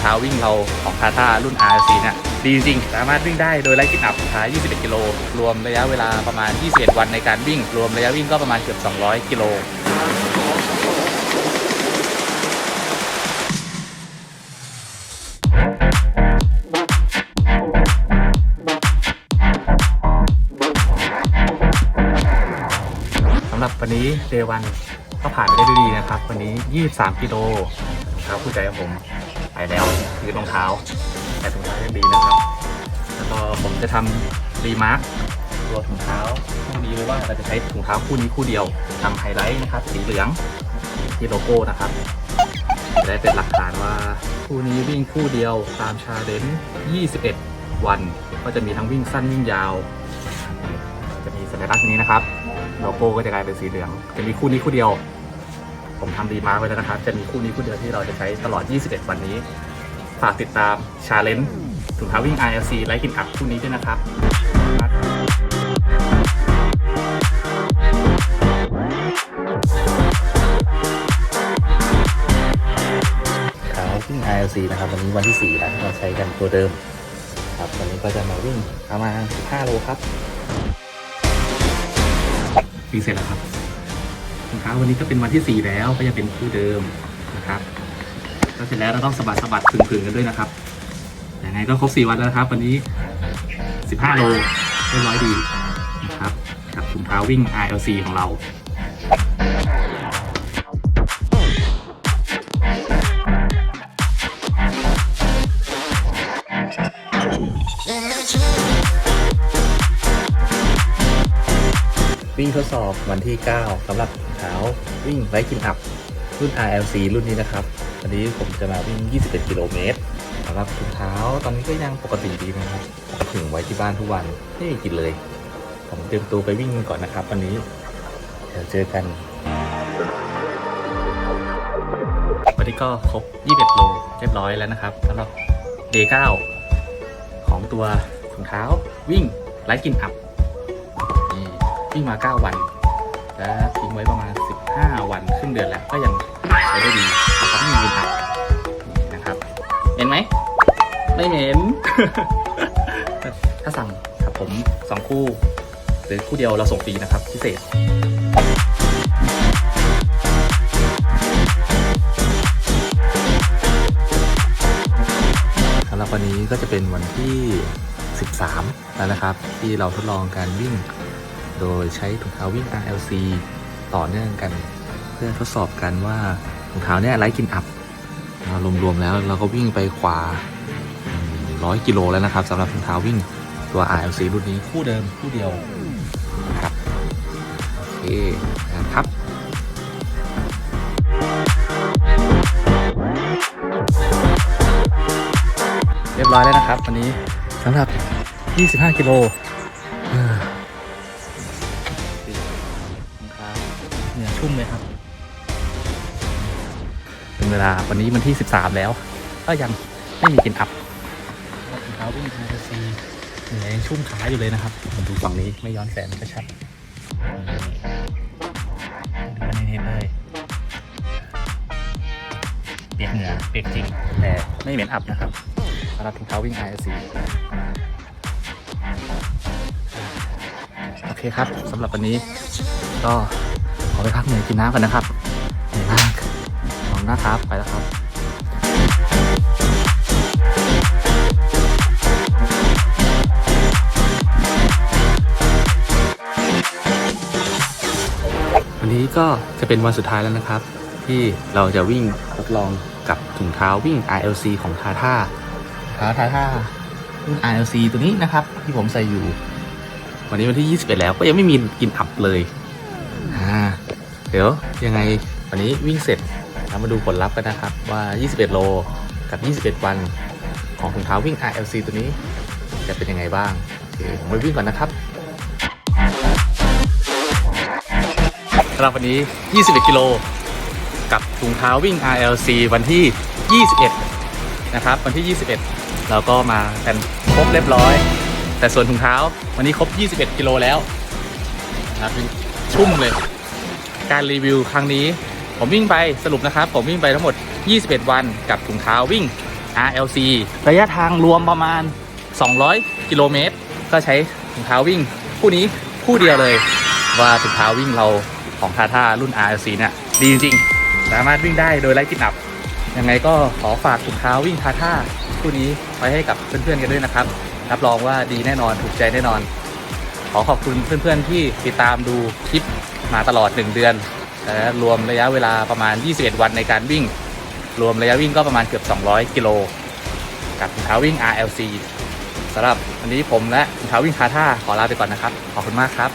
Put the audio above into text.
เท้าวิ่งเราของทาท่ารุ่น RC เนี่ยดีจริงสามารถวิ่งได้โดยไร้กินอับสุดท้าย21 กิโล รวมระยะเวลาประมาณ 21 วันในการวิ่ง รวมระยะวิ่งก็ประมาณเกือบ 200 กิโลสำหรับวันนี้เดวันก็ผ่านไปได้ด้วยดีนะครับ วันนี้ 23 กิโลรองเท้ใจของผม ไปแล้วคือรองเท้าแต่ถุงเท้ายังดีนะครับ แล้วก็ผมจะทำรีมาร์คตัวถุงเท้าคู่นี้ว้ว่าเราจะใช้ถุงเท้าคู่นี้คู่เดียวทำไฮไลท์นะครับสีเหลืองที่โลโก้นะครับจะได้เป็นหลักฐานว่าคู่นี้วิ่งคู่เดียวตามชาเลนจ์21 วัน ก็จะมีทั้งวิ่งสั้นวิ่งยาว จะมีสัญลักษณ์นี้นะครับโลโก้ก็จะกลายเป็นสีเหลือง จะมีคู่นี้คู่เดียว ผมทำรีมาร์คไว้แล้วนะครับ จะมีคู่นี้คู่เดียวที่เราจะใช้ตลอด 21 วันนี้ ฝากติดตามชาเลนจ์ถุงเท้าวิ่ง ILC ไลท์กินอัพคู่นี้ด้วยนะครับเท้าวิ่ง ILC นะครับ วันนี้วันที่ 4 แล้วเราใช้กันตัวเดิมครับวันนี้ก็จะมาวิ่งประมาณ15โลครับวิ่งเสร็จแล้วครับ รองเท้าวันนี้ก็เป็นวันที่ 4 แล้วก็จะเป็นคู่เดิมนะครับก็เสร็จแล้วเราต้องสะบัดสะบัดพึ่งๆกันด้วยนะครับยังไงก็ครบ 4 วันแล้วนะครับ วันนี้ 15 โลเรียบร้อยดีนะครับกับถุงเท้าวิ่ง RLC ของเรา วิ่งทดสอบวันที่ 9สำหรับถุงเท้าวิ่งไร้กินอับ รุ่น RLC รุ่นนี้นะครับวันนี้ผมจะมาวิ่ง 21 กิโลเมตรสำหรับถุงเท้าตอนนี้ก็ยังปกติดีนะครับถึงไว้ที่บ้านทุกวันไม่ได้กินเลย ผมเตรียมตัวไปวิ่งก่อนนะครับ วันนี้เดี๋ยวเจอกันวันนี้ก็ครบ 21 โลเรียบร้อยแล้วนะครับสำหรับ Day 9ของตัวถุงเท้าวิ่งไร้กินอับ วิ่งมา 9 วัน และทิ้งไว้ประมาณ 15 วันครึ่งเดือนแล้วก็ยังใช้ได้ดีนะครับไม่มีปัญหานี่นะครับ เห็นไหม ไม่เห็น ถ้าสั่งครับผม 2 คู่ หรือคู่เดียวเราส่งฟรีนะครับ พิเศษสำหรับวันนี้ก็จะเป็นวันที่ 13 แล้วนะครับ ที่เราทดลองการวิ่ง โดยใช้ถุงเท้าวิ่ง RLC ต่อเนื่องกัน เพื่อทดสอบกันว่าถุงเท้าเนี่ยไร้กินอับรวมๆแล้วเราก็วิ่งไปขวาร้อยกิโลแล้วนะครับสำหรับถุงเท้าวิ่งตัว RLC รุ่นนี้คู่เดิมคู่เดียวนะครับโอเคนะครับเรียบร้อยแล้วนะครับวันนี้สำหรับ 25 กิโล เหนื่อยชุ่มเลยครับ เป็นเวลาวันนี้วันที่ 13 แล้ว ก็ยังไม่มีกินอับถุงเท้าวิ่งทางซีเหนื่อยยังชุ่มขาอยู่เลยนะครับผมดูฝั่งนี้ไม่ย้อนแสงก็ชัดดูกันเห็นๆเลยเปียกเหงื่อเปียกจริงแต่ไม่เหม็นอับนะครับสำหรับถุงเท้าวิ่ง IRC โอเคครับสำหรับวันนี้ก็ข อไปพักเหนื่อยกินน้ำกันนะครับเหนื่อยมากขอบคุณนะครับ ไปแล้วครับวันนี้ก็จะเป็นวันสุดท้ายแล้วนะครับ ที่เราจะวิ่งทดลองกับถุงเท้าวิ่ง ILC ของทาท่าเท้าทาท่ารุ่น ILC ตัวนี้นะครับ ที่ผมใส่อยู่ วันนี้วันที่ 21 แล้วก็ยังไม่มีกินอับเลย เดี๋ยวยังไงวันนี้วิ่งเสร็จเรามาดูผลลัพธ์กันนะครับว่า 21 โลกับ 21 วัน ของถุงเท้าวิ่ง ILC ตัวนี้ จะเป็นยังไงบ้างโอเคผมไปวิ่งก่อนนะครับสำหรับวันนี้ 21 กิโลกับถุงเท้าวิ่ง RLC วันที่ 21 นะครับ วันที่ 21 เราก็มากันครบเรียบร้อย แต่ส่วนถุงเท้าวันนี้ครบ 21 กิโลแล้วนะครับชุ่มเลย การรีวิวครั้งนี้ ผมวิ่งไปสรุปนะครับ ผมวิ่งไปทั้งหมด 21 วันกับถุงเท้าวิ่ง RLC ระยะทางรวมประมาณ 200 กิโลเมตร ก็ใช้ถุงเท้าวิ่ง คู่นี้คู่เดียวเลย ว่าถุงเท้าวิ่งเราของทาท่ารุ่น RLC เนี่ยดีจริงๆ สามารถวิ่งได้โดยไร้กินอับ ยังไงก็ขอฝากถุงเท้าวิ่งทาท่าคู่นี้ไว้ให้กับเพื่อนๆกันด้วยนะครับ รับรองว่าดีแน่นอนถูกใจแน่นอน ขอขอบคุณเพื่อนๆที่ติดตามดูคลิป มาตลอด 1 เดือนและรวมระยะเวลาประมาณ 21 วันในการวิ่ง รวมระยะวิ่งก็ประมาณเกือบ 200 กิโล กับถุงเท้าวิ่ง RLC สำหรับวันนี้ผมและถุงเท้าวิ่งคาท่าขอลาไปก่อนนะครับ ขอบคุณมากครับ